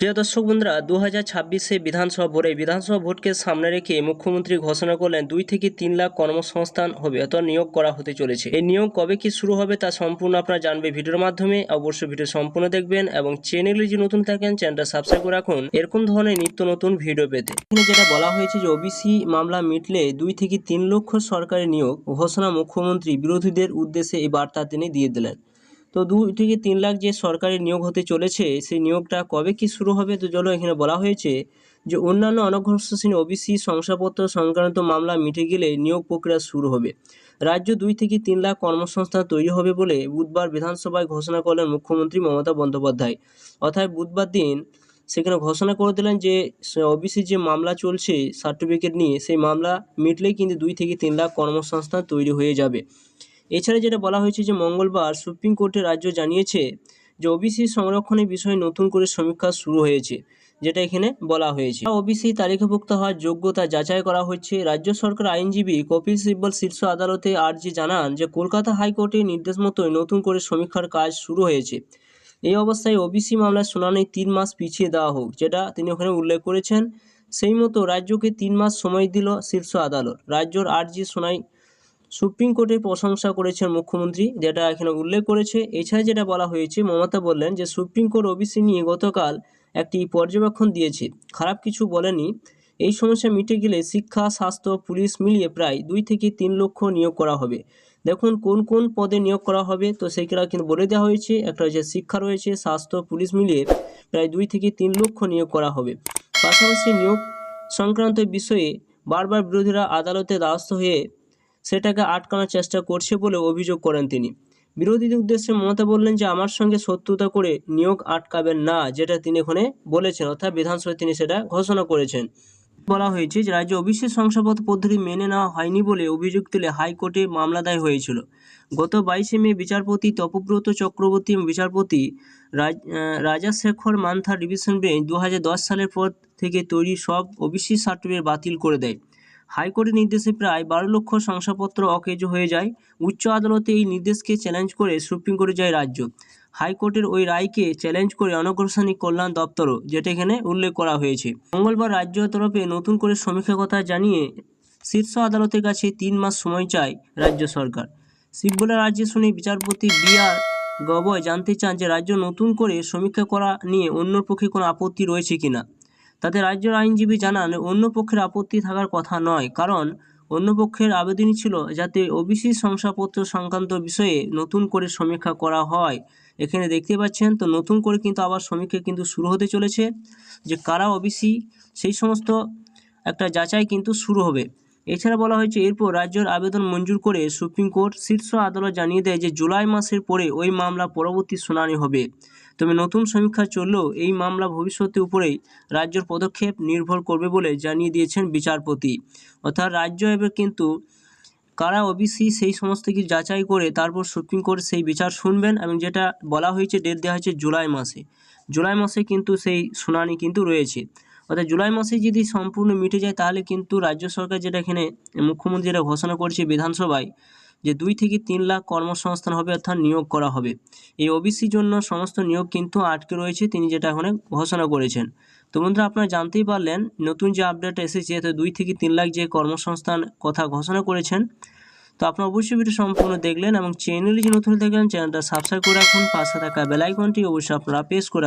প্রিয় দর্শক বন্ধুরা দু হাজার ছাব্বিশে বিধানসভা ভোটে বিধানসভা ভোটকে সামনে রেখে মুখ্যমন্ত্রী ঘোষণা করলেন দুই থেকে তিন লাখ কর্মসংস্থান হবে, অর্থাৎ নিয়োগ করা হতে চলেছে। এই নিয়োগ কবে কি শুরু হবে তা সম্পূর্ণ আপনারা জানবে ভিডিওর মাধ্যমে। অবশ্যই ভিডিও সম্পূর্ণ দেখবেন এবং চ্যানেলে যে নতুন থাকেন, চ্যানেলটা সাবস্ক্রাইব করে রাখুন। এরকম ধরনের নিত্য নতুন ভিডিও পেতে। এখানে যেটা বলা হয়েছে যে ওবিসি মামলা মিটলে দুই থেকে তিন লক্ষ সরকারি নিয়োগ ঘোষণা মুখ্যমন্ত্রী বিরোধীদের উদ্দেশ্যে এই বার্তা তিনি দিয়ে দিলেন। তো দুই থেকে তিন লাখ যে সরকারি নিয়োগ হতে চলেছে, সেই নিয়োগটা কবে কি শুরু হবে তো চলো এখানে বলা হয়েছে যে অন্যান্য অনগ্রস্ত শ্রেণি ওবিসি শংসাপত্র সংক্রান্ত মামলা মিটে গেলে নিয়োগ প্রক্রিয়া শুরু হবে। রাজ্য দুই থেকে তিন লাখ কর্মসংস্থান তৈরি হবে বলে বুধবার বিধানসভায় ঘোষণা করলেন মুখ্যমন্ত্রী মমতা বন্দ্যোপাধ্যায়। অর্থাৎ বুধবার দিন সেখানে ঘোষণা করে দিলেন যে ওবিসি যে মামলা চলছে সার্টিফিকেট নিয়ে, সেই মামলা মিটলেই কিন্তু দুই থেকে তিন লাখ কর্মসংস্থান তৈরি হয়ে যাবে। এছাড়া যেটা বলা হয়েছে যে মঙ্গলবার সুপ্রিম কোর্টে রাজ্য জানিয়েছে যে ওবিসি সংরক্ষণের বিষয়ে নতুন করে সমীক্ষা শুরু হয়েছে, যেটা এখানে বলা হয়েছে। ওবিসি তালিকাভুক্ত হওয়ার যোগ্যতা যাচাই করা হচ্ছে। রাজ্য সরকার আইনজীবী কপিল সিব্বল শীর্ষ আদালতে আর্জি জানান যে কলকাতা হাইকোর্টের নির্দেশ মতোই নতুন করে সমীক্ষার কাজ শুরু হয়েছে। এই অবস্থায় ওবিসি মামলার শুনানি তিন মাস পিছিয়ে দেওয়া হোক, যেটা তিনি ওখানে উল্লেখ করেছেন। সেই মতো রাজ্যকে তিন মাস সময় দিল শীর্ষ আদালত। রাজ্যর আর্জি শোনাই সুপ্রিম কোর্টের প্রশংসা করেছেন মুখ্যমন্ত্রী, যেটা এখানে উল্লেখ করেছে। এছাড়া যেটা বলা হয়েছে, মমতা বললেন যে, সুপ্রিম কোর্ট ওবিসি নিয়ে গতকাল একটি পর্যবেক্ষণ দিয়েছে। খারাপ কিছু বলেনি। এই সমস্যা মিটে গেলে শিক্ষা, স্বাস্থ্য, পুলিশ মিলিয়ে প্রায় দুই থেকে তিন লক্ষ নিয়োগ করা হবে। দেখুন কোন কোন পদে নিয়োগ করা হবে, তো সেইগুলা কিন্তু বলে দেওয়া হয়েছে। একটা হচ্ছে শিক্ষা রয়েছে, স্বাস্থ্য, পুলিশ মিলিয়ে প্রায় দুই থেকে তিন লক্ষ নিয়োগ করা হবে। পাশাপাশি নিয়োগ সংক্রান্ত বিষয়ে বারবার বিরোধীরা আদালতে দ্বারস্থ হয়ে সেটাকে আটকানোর চেষ্টা করছে বলে অভিযোগ করেন তিনি। বিরোধীদের উদ্দেশ্যে মমতা বললেন যে, আমার সঙ্গে শত্রুতা করে নিয়োগ আটকাবেন না, যেটা তিনি ওখানে বলেছেন, অর্থাৎ বিধানসভায় তিনি সেটা ঘোষণা করেছেন। বলা হয়েছে যে, রাজ্যে অবিশ্বাস শংসাপত্র পদ্ধতি মেনে নেওয়া হয়নি বলে অভিযোগ তুলে হাইকোর্টে মামলা দায় হয়েছিল। গত বাইশে মে বিচারপতি তপব্রত চক্রবর্তী এবং বিচারপতি রাজাশেখর মান্থা ডিভিশন বেঞ্চ দু হাজার দশ সালের পর থেকে তৈরি সব ওবিসি সার্টিফিকেট বাতিল করে দেয়। হাইকোর্টের নির্দেশে প্রায় বারো লক্ষ শংসাপত্র অকেজ হয়ে যায়। উচ্চ আদালতে এই নির্দেশকে চ্যালেঞ্জ করে সুপ্রিম কোর্টে যায় রাজ্য। হাইকোর্টের ওই রায়কে চ্যালেঞ্জ করে অনগ্রসনী কল্যাণ দপ্তরও, যেটা এখানে উল্লেখ করা হয়েছে। মঙ্গলবার রাজ্য তরফে নতুন করে সমীক্ষা কথা জানিয়ে শীর্ষ আদালতের কাছে তিন মাস সময় চায় রাজ্য সরকার। শিববলের রাজ্যে শুনে বিচারপতি বি আর গবয় জানতে চান যে রাজ্য নতুন করে সমীক্ষা করা নিয়ে অন্য পক্ষে কোনো আপত্তি রয়েছে কিনা। তাতে রাজ্যের আইনজীবী জানান, অন্য পক্ষের আপত্তি থাকার কথা নয়, কারণ অন্য পক্ষের আবেদনই ছিল যাতে ওবিসি শংসাপত্র সংক্রান্ত বিষয়ে নতুন করে সমীক্ষা করা হয়। এখানে দেখতে পাচ্ছেন, তো নতুন করে কিন্তু আবার সমীক্ষা কিন্তু শুরু হতে চলেছে, যে কারা ওবিসি, সেই সমস্ত একটা যাচাই কিন্তু শুরু হবে। এছাড়া বলা হয়েছে, এরপর রাজ্যের আবেদন মঞ্জুর করে সুপ্রিম কোর্ট শীর্ষ আদালত জানিয়ে দেয় যে জুলাই মাসের পরে ওই মামলা পরবর্তী শুনানি হবে। তবে নতুন সমীক্ষা চললেও এই মামলা ভবিষ্যতের উপরেই রাজ্যের পদক্ষেপ নির্ভর করবে বলে জানিয়ে দিয়েছেন বিচারপতি। অর্থাৎ রাজ্য এবার কিন্তু কারা ওবিসি সেই সমস্ত কিছু যাচাই করে তারপর সুপ্রিম কোর্ট সেই বিচার শুনবেন এবং যেটা বলা হয়েছে ডেট দেওয়া হয়েছে জুলাই মাসে। জুলাই মাসে কিন্তু সেই শুনানি কিন্তু রয়েছে। অর্থাৎ জুলাই মাসে যদি সম্পূর্ণ মিটে যায় তাহলে কিন্তু রাজ্য সরকার যেটা এখানে মুখ্যমন্ত্রী যেটা ঘোষণা করছে বিধানসভায় যে দুই থেকে তিন লাখ কর্মসংস্থান হবে অর্থাৎ নিয়োগ করা হবে। এই ওবিসির জন্য সমস্ত নিয়োগ কিন্তু আটকে রয়েছে, তিনি যেটা এখানে ঘোষণা করেছেন। তো বন্ধুরা, আপনারা জানতেই পারলেন, নতুন যে আপডেট এসেছে তো দুই থেকে তিন লাখ যে কর্মসংস্থান কথা ঘোষণা করেছেন, তো আপনারা অবশ্যই ভিডিও সম্পূর্ণ দেখলেন এবং চ্যানেলে যে নতুন দেখলেন চ্যানেলটা সাবস্ক্রাইব করে রাখুন, পাশে থাকা বেল আইকনটি অবশ্যই আপনারা প্রেস করে